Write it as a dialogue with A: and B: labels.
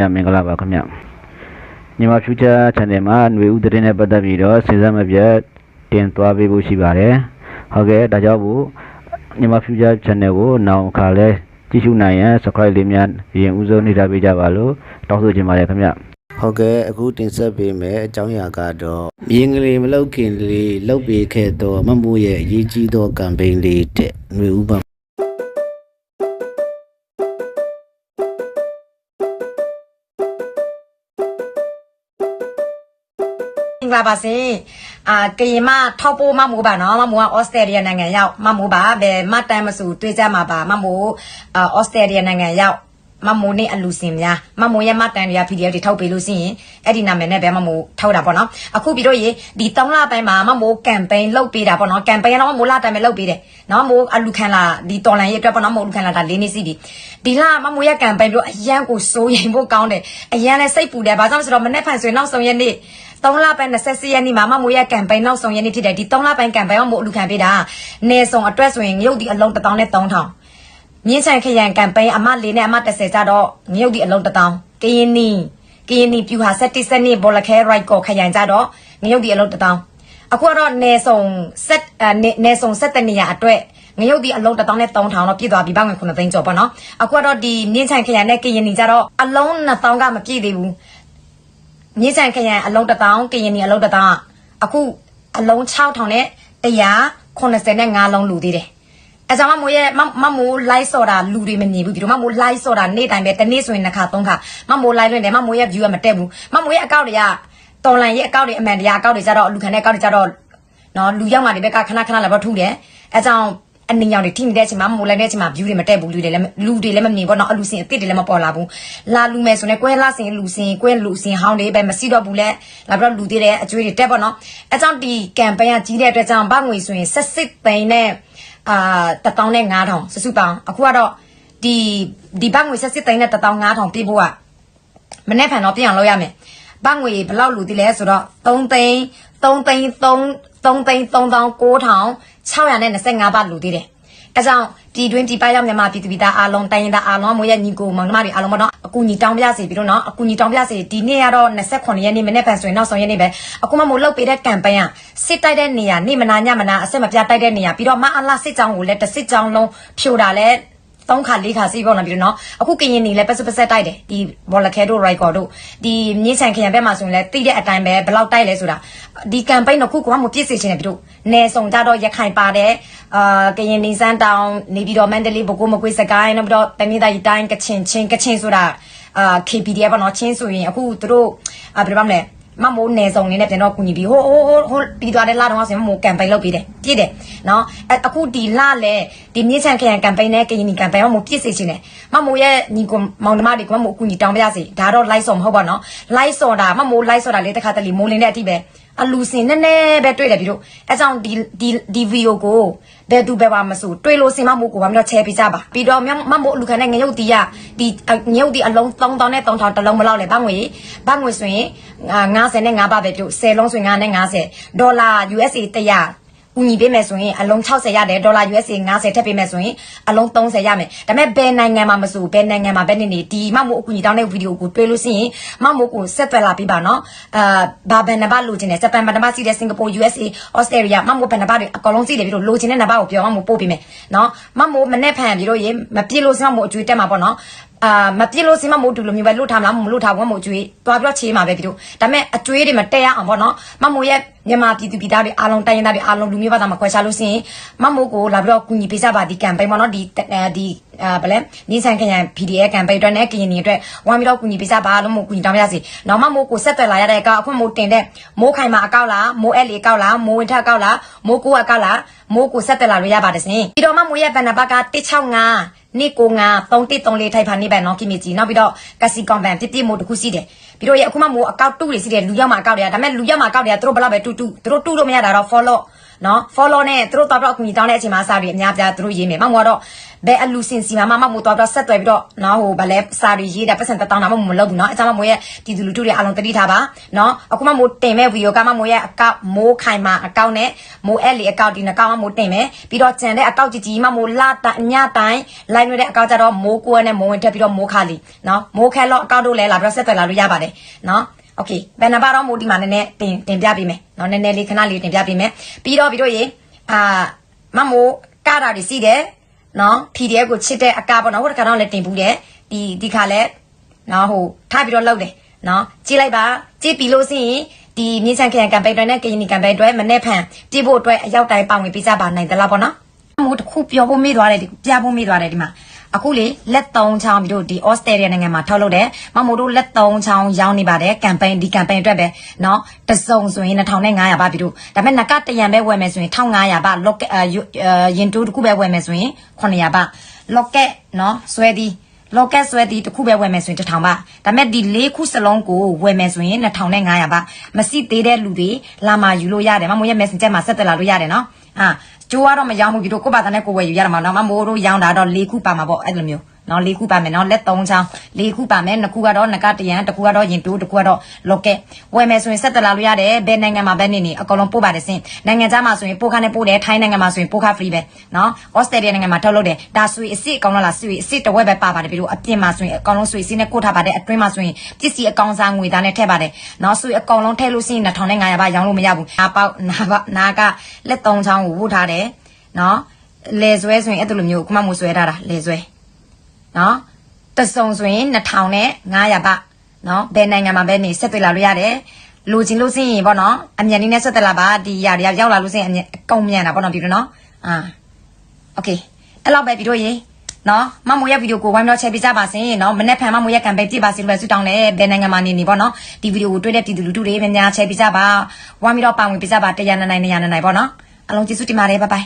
A: ညမင်္ဂလာပါခင်ဗျမြန်မာ Future Channel မှာຫນွေဦးသတင်းနဲ့ပတ်သက်ပြီးတော့စဉ်းစားမပြတ်တင်သွားပေးဖို့ရှိပါတယ်ဟုတ်ကဲ့ဒါကြောင့်မို့မြန်မာ Future Channel ကိုနောက်အခါလဲကြည့်ရှုနိုင်ရန် Subscribe လေးများရင်ဦးဆုံးနှိပ်ထားပေးကြပါလို့တောင်းဆိုချင်ပါတယ်ခင်ဗျဟုတ်ကဲ့အခုတင်ဆက်ပေးမယ်အကြောင်းအရာကတော့မြင်းကလေးမလုတ်ခင်လေးလုတ်ပေးခဲ့တော့မမိုးရဲ့အရေးကြီးသောကမ်ပိန်းလေးတဲ့ຫນွေဦးပါ
B: င်္ဂလာပါစေအာကရင်မထောက်ပိုးမမိုးပါနော်မမိုးကဩစတြေးလျနိုင်ငံရောက်မမိုးပါဘယ်မတန်မစုတွေ့ကြမှာပါမမိုးအာဩစတြေးလျနိုင်ငံရောက်မမိုးနဲ့အလူစင်များမမိုးရဲ့မတန်တွေက PDF တွေထောက်ပေးလို့ရှိရင်အဲ့ဒီနာမည်နဲ့ပဲမမိုးထောက်တာပေါ့နော်အခုပြီးတော့ရေဒီ3လပိုင်းမှာမမိုးကမ်ပိန်းလုပ်ပေးတာပေါ့နော်ကမ်ပိန်းကတော့မမိုးလာတိုင်ပဲလုပ်ပေးတယ်နော်မိုးအလူခံလာဒီတော်လန်ရဲ့အတွက်ပေါ့နော်မမိုးအလူခံလာဒါလေးနေစီပြီဒီလမမိုးရဲ့ကမ်ပိန်းပြီးတော့အရန်ကိုစိုးရင်ဖို့ကောင်းတယ်အရန်လည်းစိတ်ပူတယ်ဘာကြောင့်လဲဆိုတော့မနေ့ဖန်ဆိုရင်နောက်ဆုံးရက်နေ့ 3လပိုင်း24ရက်နေ့မှာမမိုးရဲ့ကမ်ပိန်းနောက်ဆုံးရက်နေ့ဖြစ်တယ်ဒီ3လပိုင်းကမ်ပိန်းကိုမို့အလူခံပေးတာနေဆောင်အတွက်ဆိုရင်ငရုတ်ဒီအလုံး1000နဲ့3000မြင်းချန်ခရံကမ်ပိန်းအမ4နဲ့အမ30ကြတော့ငရုတ်ဒီအလုံး1000ကရင်နီကရင်နီပြူဟာ70စနစ်ဘောလခဲရိုက်ကောခရံကြတော့ငရုတ်ဒီအလုံး1000အခုကတော့နေဆောင်ဆက်နေနေဆောင်ဆက်တနေရအတွက်ငရုတ်ဒီအလုံး1000နဲ့3000တော့ပြည့်သွားပြီပောင်းငွေ9သိန်းကျော်ပေါ့နော်အခုကတော့ဒီမြင်းချန်ခရံနဲ့ကရင်နီကြတော့အလုံး1000ကမပြည့်သေးဘူး မြင်းဆန်ခရံအလုံးတစ်တောင်းကရင်နီအလုံးတစ်တောင်းအခုအလုံး6000နဲ့185လုံးလူသေးတယ်အဲကြောင့်မမိုးရဲ့မမမိုး live ဆော်တာလူတွေမမြင်ဘူးပြီးတော့မမိုး live ဆော်တာနေ့တိုင်းပဲတစ်နေ့ဆိုရင်နှစ်ခါသုံးခါမမိုး live လွှင့်တယ်မမိုးရဲ့ view ကမတက်ဘူးမမိုးရဲ့အကောင့်တွေကတော်လန်ရဲ့အကောင့်တွေအမှန်တရားအကောင့်တွေကြတော့လူခံတဲ့အကောင့်တွေကြတော့နော်လူရောက်မှဒီဘက်ကခဏခဏလာတော့ထုတယ်အဲကြောင့် အနည်းရောက်နေထိနေတဲ့အချိန်မှာမိုးလိုက်တဲ့အချိန်မှာ view တွေမတက်ဘူးလူတွေလည်းလူတွေလည်းမမြင်ပေါ့နော်အလူစင်အစ်စ်တွေလည်းမပေါ်လာဘူးလာလူမယ်ဆိုနေကွဲလာစင်လူစင်ကွဲလူစင်ဟောင်းတွေပဲမစီတော့ဘူးလဲလာပြီးတော့လူသေးတဲ့အကျွေးတွေတက်ပေါ့နော်အဲကြောင့်ဒီ campaign ကကြီးတဲ့အတွက်ကြောင့်ဘငွေဆိုရင်16သိန်းနဲ့အာ1000နဲ့9000စုစုပေါင်းအခုကတော့ဒီဒီဘငွေ16သိန်းနဲ့1000 9000ပြဖို့ကမနေ့ဖန်တော့ပြန်အောင်လုပ်ရမယ်ဘငွေဘလောက်လူသေးလဲဆိုတော့3သိန်း3သိန်း3 3သိန်း3900 3925ဘတ်လူသေးတယ်အဲကြောင့်ပြည်တွင်းပြည်ပရောက်မြန်မာပြည်သူပြည်သားအားလုံးတိုင်းရင်းသားအားလုံးမွေးရညီကိုမောင်နှမတွေအားလုံးပေါ့နော်အကူညီတောင်းပြစီပြီးတော့နော်အကူညီတောင်းပြစီဒီနေ့ကတော့28ရက်နေ့မနေ့ဖန်ဆိုရင်နောက်ဆုံးရက်နေ့ပဲအခုမှမို့လောက်ပေးတဲ့ကမ်ပိန်းကစစ်တိုက်တဲ့နေရာနေမနာညမနာအဆက်မပြတ်တိုက်တဲ့နေရာပြီးတော့မအလားစစ်ကြောင်းကိုလည်းတစ်စစ်ကြောင်းလုံးဖြိုတာလည်း သုံးခါလေးခါစီးပေါ့နော်ပြီးတော့နော်အခုကရင်နေလဲပစပစတိုက်တယ်ဒီဘောလခဲတို့ရိုက်ကော်တို့ဒီမြင်းဆန်ခရံဘက်မှာဆိုရင်လဲတိတဲ့အတိုင်းပဲဘယ်လောက်တိုက်လဲဆိုတာဒီကမ်ပိန်းတော့ခုကမှမပြည့်စည်ခြင်းတယ်ပြီးတော့နေဆောင်ကြတော့ရခိုင်ပါတယ်အာကရင်နေစန်းတောင်နေပြီးတော့မန္တလေးဘကိုးမကွေးစကိုင်းနောက်ပြီးတော့တမီးသားရီတိုင်းကချင်ချင်းကချင်ဆိုတာအာ KPDF ပေါ့နော်ချင်းဆိုရင်အခုသူတို့အာဘယ်လိုပါမလဲ မမိုးနေဆောင်နေနဲ့ပြန်တော့ကူညီပြီးဟိုဟိုဟိုဟိုပြီးသွားတဲ့လာတော့ဆိုရင်မမိုးကမ်ပိန်းလုပ်ပြီးတယ်ပြည့်တယ်နော်အဲအခုဒီလာလဲဒီမြင့်ချန်ခရံကမ်ပိန်းနဲ့ကရင်နီကမ်ပိန်းမမိုးပြည့်စေချင်တယ်မမိုးရဲ့ညီကိုမောင်နှမတွေကမမိုးကူညီတောင်းပြစီဒါတော့ live ဆော်မဟုတ်ပါနော် live ဆော်တာမမိုး live ဆော်တာလေတခါတလေမိုးလင်းတဲ့အထိပဲအလူစင်နည်းနည်းပဲတွေ့တယ်ပြီးတော့အဲကြောင့်ဒီဒီဒီဗီဒီယိုကို ဘယ်သူပဲပါမဆိုတွေ့လို့စင်မမိုးကိုဘာမှမချဲပေးကြပါပြီးတော့မမိုးအလူခံတဲ့ငရုတ်တီးရဒီငရုတ်တီးအလုံး3000နဲ့3000တလုံးမလောက်လဲဘာငွေဘာငွေဆိုရင်50နဲ့5ပါပဲပြုတ်10လုံးဆိုရင်9နဲ့50ဒေါ်လာ USA 100 ကူညီပေးမယ်ဆိုရင်အလုံး60ရတယ်ဒေါ်လာ USA 50ထပ်ပေးမယ်ဆိုရင်အလုံး30ရမယ်ဒါပေမဲ့ဘယ်နိုင်ငံမှာမဆိုဘယ်နိုင်ငံမှာပဲနေနေဒီမမို့အကူညီတောင်းတဲ့ဗီဒီယိုကိုတွေ့လို့ရှိရင်မမို့ကိုဆက်သွယ်လာပေးပါနော်အာဘာဘယ်နံပါတ်လိုချင်တယ်ဂျပန်မှာနံပါတ်စီးတဲ့စင်ကာပူ USA Australia မမို့ဘယ်နံပါတ်တွေအကုန်လုံးစီးတယ်ပြီးတော့လိုချင်တဲ့နံပါတ်ကိုပြောမမို့ပို့ပေးမယ်နော်မမို့မနဲ့ဖန်ပြီးတော့ရေမပြေလို့စမမို့အကျွေးတက်မှာပေါ့နော် အာမပြစ်လို့စင်မမို့တူလိုမျိုးပဲလွတ်ထားမလားမလွတ်ထားဘူးမမို့ကျွေးသွားပြီးတော့ချေးမှာပဲပြီးတော့ဒါပေမဲ့အကျွေးတွေမတက်ရအောင်ပေါ့နော်မမို့ရဲ့မြန်မာပြည်သူပြည်သားတွေအားလုံးတိုင်းရင်းသားတွေအားလုံးလူမျိုးဘာသာမခွဲခြားလို့စင်မမို့ကိုလာပြီးတော့ကူညီပေးကြပါဒီကမ်ပိန်းပေါ့နော်ဒီဒီအာဗလဲနင်းဆိုင်ခရံ PDF ကမ်ပိန်းအတွက်နဲ့ကရင်နီအတွက်ဝမ်းပြီးတော့ကူညီပေးကြပါလို့မို့ကူညီတောင်းပြစီနောက်မမို့ကိုဆက်သွယ်လာရတဲ့ကောအခုမို့တင်တဲ့မိုးခိုင်မှာအကောက်လားမိုးအဲ့လီအကောက်လားမိုးဝင်ထက်အကောက်လားမိုးကိုအကောက်လားမိုးကိုဆက်သွယ်လာလို့ရပါတယ်စင်ပြီးတော့မမို့ရဲ့ဘန်နဘတ်က165 နေ့ကိုငါ3134ထိုက်ဖာနေပဲနော်ကိမီကြီးနောက်ပြီးတော့ကစီကွန်ဗန်ပြပြမို့တခုစီတယ်ပြီးတော့ရအခုမှမို့အကောက်တူတွေစီတယ်လူရောက်မှာအကောက်တွေကဒါပေမဲ့လူရောက်မှာအကောက်တွေကသူတို့ဘလောက်ပဲတူတူသူတို့တူလို့မရတာတော့ follow နော် follow နဲ့သူတို့တော့တော့အကူညီတောင်းတဲ့အချိန်မှာစာရီအများပြားသူတို့ရေးမယ်မမကတော့ဘယ်အလူစင်စီမှာမမမို့တော့တော့ဆက်သွယ်ပြီးတော့နော်ဟိုဗလဲစာရီရေးတာပတ်စံတတောင်းတာမမလုပ်ဘူးနော်အကြောင်းမမို့ရဲ့ဒီသူလူထုတွေအလုံးတတိထားပါနော်အခုမမို့တင်မဲ့ဗီဒီယိုကမမို့ရဲ့အကောက်မိုးခိုင်မာအကောက်နဲ့မိုးအဲ့လီအကောက်ဒီနှကောက်မမို့တင်မယ်ပြီးတော့ကြံတဲ့အကောက်ကြီးကြီးမမို့လာတိုင်ညတိုင်လိုင်းရွေးတဲ့အကောက်ကြတော့မိုးကွဲနဲ့မိုးဝင်တက်ပြီးတော့မိုးခါလီနော်မိုးခဲလော့အကောက်တို့လည်းလာပြီးတော့ဆက်သွယ်လာလို့ရပါတယ်နော် โอเคဘယ်နှပါတော့မို့ဒီမှာနည်းနည်းတင်တင်ပြပေးမယ်เนาะနည်းနည်းလေးခဏလေးတင်ပြပေးမယ်ပြီးတော့ပြီးတော့ရေအာမမိုးကတာတွေစီးတယ်เนาะ PDF ကိုချစ်တဲ့အကားပေါ့เนาะဟိုတခါတော့လည်းတင်ဘူးတယ်ဒီဒီခါလဲเนาะဟိုထားပြီးတော့လောက်တယ်เนาะကြည့်လိုက်ပါကြည့်ပြီးလို့ရှိရင်ဒီမြေချန်ခရန်ကမ်ပိန်းတွေနဲ့ကရင်နီကမ်ပိန်းတွေမနေ့ဖန်ပြဖို့အတွက်အရောက်တိုင်းပါဝင်ပေးကြပါနိုင်သလားပေါ့နော်မိုးတစ်ခုပြောဖို့မေ့သွားတယ်ဒီပြဖို့မေ့သွားတယ်ဒီမှာ အခုလေလက်သုံးချောင်းပြီးတော့ဒီဩစတြေးလျနိုင်ငံမှာထုတ်လုပ်တယ်မမို့တို့လက်သုံးချောင်းရောင်းနေပါတယ်ကမ်ပိန်းဒီကမ်ပိန်းအတွက်ပဲเนาะတစုံဆိုရင်2500ပါပြီးတော့ဒါပေမဲ့နကတရံပဲဝယ်မယ်ဆိုရင်1500ပါလော့ကက်ရင်တူးတစ်ခုပဲဝယ်မယ်ဆိုရင်900ပါလော့ကက်เนาะဆွဲသည် လောကက်ဆွဲတီတစ်ခုပဲဝယ်မယ်ဆိုရင်1000ပါဒါပေမဲ့ဒီ၄ခုစလုံးကိုဝယ်မယ်ဆိုရင်2500ပါမစိသေးတဲ့လူတွေလာมาယူလို့ရတယ်မမိုးရဲ့ messenger မှာဆက်သွယ်လာလို့ရတယ်နော်အာ ကျိုးကတော့မရောင်းဘူးဒီတို့ကိုယ့်ဘာသာနဲ့ကိုယ်ဝယ်ယူရတာမှာနော်မမိုးတို့ရောင်းတာတော့၄ခုပါမှာပေါ့အဲ့လိုမျိုး နော်၄ခုပါမယ်နော်လက်၃ချောင်း၄ခုပါမယ်နှစ်ခုကတော့နကတရံတစ်ခုကတော့ရင်တိုးတစ်ခုကတော့လောကက်ဝယ်မယ်ဆိုရင်ဆက်သွယ်လာလို့ရတယ်ဘယ်နိုင်ငံမှာပဲနေနေအကောင်လုံးပို့ပါတယ်စင်နိုင်ငံခြားမှာဆိုရင်ပို့ခါနဲ့ပို့တယ်ထိုင်းနိုင်ငံမှာဆိုရင်ပို့ခါ free ပဲနော်ဩစတြေးလျနိုင်ငံမှာထုတ်လုပ်တယ်ဒါဆွေအစ်စ်အကောင်လုံးလားဆွေအစ်စ်တစ်ဝက်ပဲပါပါတယ်ပြီးတော့အပြင်မှာဆိုရင်အကောင်လုံးဆွေအစ်စ်နဲ့ကိုထားပါတယ်အတွင်းမှာဆိုရင်ပစ္စည်းအကောင်စားငွေသားနဲ့ထည့်ပါတယ်နော်ဆွေအကောင်လုံးထည့်လို့ရှိရင်2500ပါရောင်းလို့မရဘူးနာပေါက်နာပေါက်နာကလက်၃ချောင်းကိုဝတ်ထားတယ်နော်လေဆွဲဆိုရင်အဲ့လိုမျိုးခုမှမဆွဲထားတာလေဆွဲ နော်တစုံဆိုရင်2000နဲ့900ပါနော်ဘယ်နိုင်ငံမှာပဲနေဆက်သွယ်လာလို့ရတယ်လိုချင်လို့စရင်ပေါ့နော်အမြန်လေးနဲ့ဆက်သွယ်လာပါဒီຢာတွေကရောက်လာလို့စရင်အမြန်အကုန်မြန်တာပေါ့နော်ဒီလိုနော်အာโอเคအဲ့လောက်ပဲပြီးတော့ရေနော်မမိုးရဲ့ဗီဒီယိုကိုဝိုင်းတော့ချဲပေးကြပါစေနော်မနေ့ဖန်မမိုးရဲ့ကံပဲပြည့်ပါစေလို့ပဲဆုတောင်းတယ်ဘယ်နိုင်ငံမှာနေနေပေါ့နော်ဒီဗီဒီယိုကိုတွေ့တဲ့ပြည်သူလူထုတွေများများချဲပေးကြပါဝိုင်းပြီးတော့ပါဝင်ပေးကြပါတရားနိုင်နိုင်နေရနိုင်ပေါ့နော်အလုံးကျေးဇူးတင်ပါတယ်ဘိုင်ဘိုင်